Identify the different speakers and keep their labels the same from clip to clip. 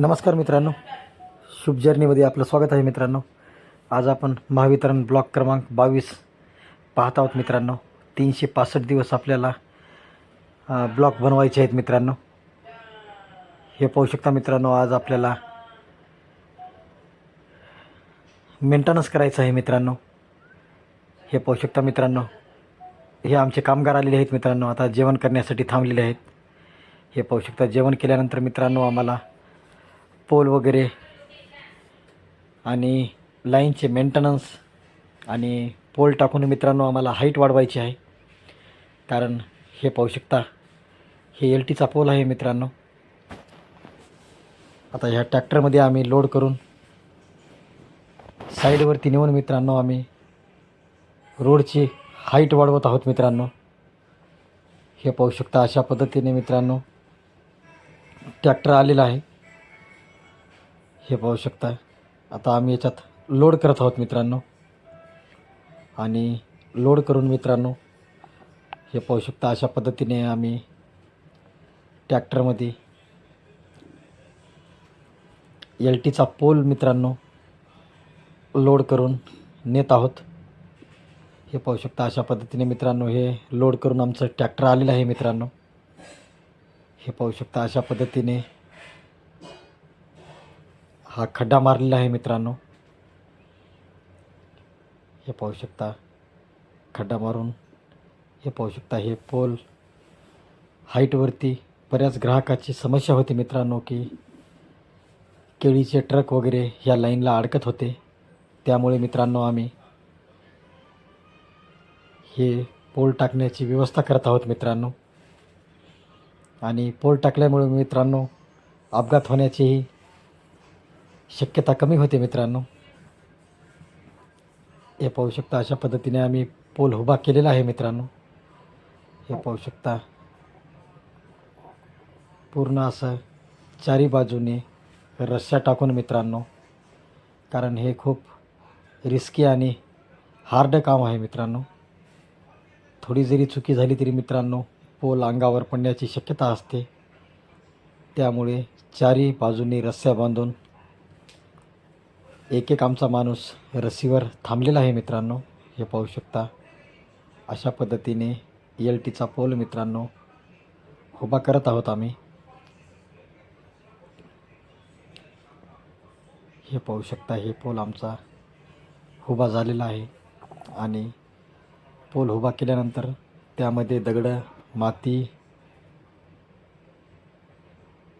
Speaker 1: नमस्कार मित्रांनो. शुभ जर्नीमध्ये आपलं स्वागत आहे मित्रांनो. आज आपण महावितरण ब्लॉक क्रमांक बावीस पाहत आहोत मित्रांनो. तीनशे पासष्ट दिवस आपल्याला ब्लॉक बनवायचे आहेत मित्रांनो. हे पाहू शकता मित्रांनो आज आपल्याला मेंटेनन्स करायचं आहे मित्रांनो. हे पाहू शकता मित्रांनो हे आमचे कामगार आलेले आहेत मित्रांनो. आता जेवण करण्यासाठी थांबलेले आहेत. हे पाहू शकता जेवण केल्यानंतर मित्रांनो आम्हाला पोल वगैरे आणि लाईनचे मेंटेनन्स आणि पोल टाकून मित्रांनो आम्हाला हाईट वाढवायची आहे. कारण हे पाहू शकता हे एल टीचा पोल आहे मित्रांनो. आता ह्या ट्रॅक्टरमध्ये आम्ही लोड करून साईडवरती नेऊन मित्रांनो आम्ही रोडची हाईट वाढवत आहोत मित्रांनो. हे पाहू शकता अशा पद्धतीने मित्रांनो ट्रॅक्टर आलेला आहे. हे पाहू शकता आता आम्ही याच्यात लोड करत आहोत मित्रांनो. आणि लोड करून मित्रांनो हे पाहू शकता अशा पद्धतीने आम्ही ट्रॅक्टरमध्ये एल टीचा पोल मित्रांनो लोड करून नेत आहोत. हे पाहू शकता अशा पद्धतीने मित्रांनो हे लोड करून आमचं ट्रॅक्टर आलेलं आहे मित्रांनो. हे पाहू शकता अशा पद्धतीने हा खड्डा मारलेला आहे मित्रांनो. हे पाहू शकता खड्डा मारून हे पाहू शकता हे पोल हाईटवरती बऱ्याच ग्राहकाची समस्या होती मित्रांनो की केळीचे ट्रक वगैरे ह्या लाईनला अडकत होते. त्यामुळे मित्रांनो आम्ही हे पोल टाकण्याची व्यवस्था करत आहोत मित्रांनो. आणि पोल टाकल्यामुळे मित्रांनो अपघात होण्याचीही शक्यता कमी होते मित्रांनो. हे पाहू शकता अशा पद्धतीने आम्ही पोल उभा केलेला आहे मित्रांनो. हे पाहू शकता. पूर्ण असं चारी बाजूने रस्सा टाकून मित्रांनो. कारण हे खूप रिस्की आणि हार्ड काम आहे मित्रांनो. थोडी जरी चुकी झाली तरी मित्रांनो पोल अंगावर पडण्याची शक्यता असते. त्यामुळे चारी बाजूंनी रस्स्या बांधून एक एक आमचा माणूस रस्सीवर थांबलेला आहे मित्रांनो हे पाहू शकता. अशा पद्धतीने एल टीचा पोल मित्रांनो उभा करत आहोत आम्ही. हे पाहू शकता हे पोल आमचा उभा झालेला आहे. आणि पोल उभा केल्यानंतर त्यामध्ये दगडं माती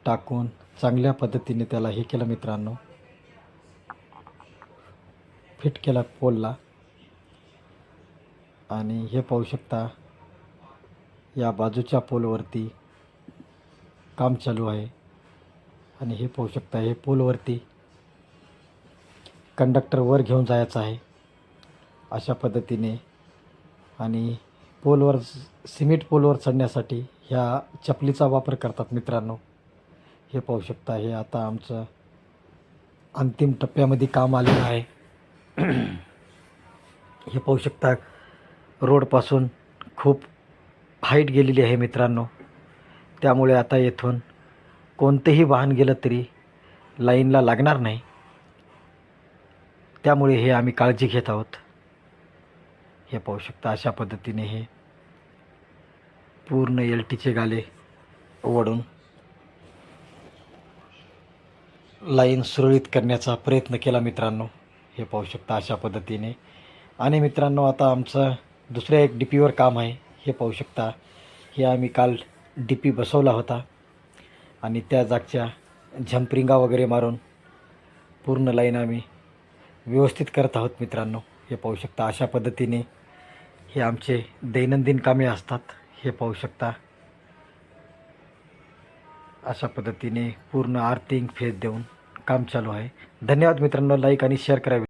Speaker 1: टाकून चांगल्या पद्धतीने त्याला हे केलं मित्रांनो. फिट केला पोलला. आणि हे पाहू शकता या बाजूच्या पोलवरती काम चालू आहे. आणि हे पाहू शकता हे पोलवरती कंडक्टर वर घेऊन जायचं आहे. अशा पद्धतीने. आणि पोलवर सिमेंट पोलवर चढण्यासाठी ह्या चपलीचा वापर करतात मित्रांनो. हे पाहू शकता हे आता आमचं अंतिम टप्प्यामध्ये काम आलेलं आहे. हे पाहू शकता रोडपासून खूप हाईट गेलेली आहे मित्रांनो. त्यामुळे आता येथून कोणतेही वाहन गेलं तरी लाईनला लागणार नाही. त्यामुळे हे आम्ही काळजी घेत आहोत. हे पाहू शकता अशा पद्धतीने हे पूर्ण एल टीचे गाले ओढून लाईन सुरळीत करण्याचा प्रयत्न केला मित्रांनो. हे पाहू शकता अशा पद्धतीने. आणि मित्रांनो आता आमचं दुसऱ्या एक डी पीवर काम आहे हे पाहू शकता. हे आम्ही काल डी पी बसवला होता. आणि त्या जागच्या झंपरिंगा वगैरे मारून पूर्ण लाईन आम्ही व्यवस्थित करत आहोत मित्रांनो. हे पाहू शकता अशा पद्धतीने हे आमचे दैनंदिन कामे असतात हे पाहू शकता. अशा पद्धतीने पूर्ण आर्थिंग फेज देऊन काम चालू आहे. धन्यवाद मित्रांनो लाईक आणि शेअर करावे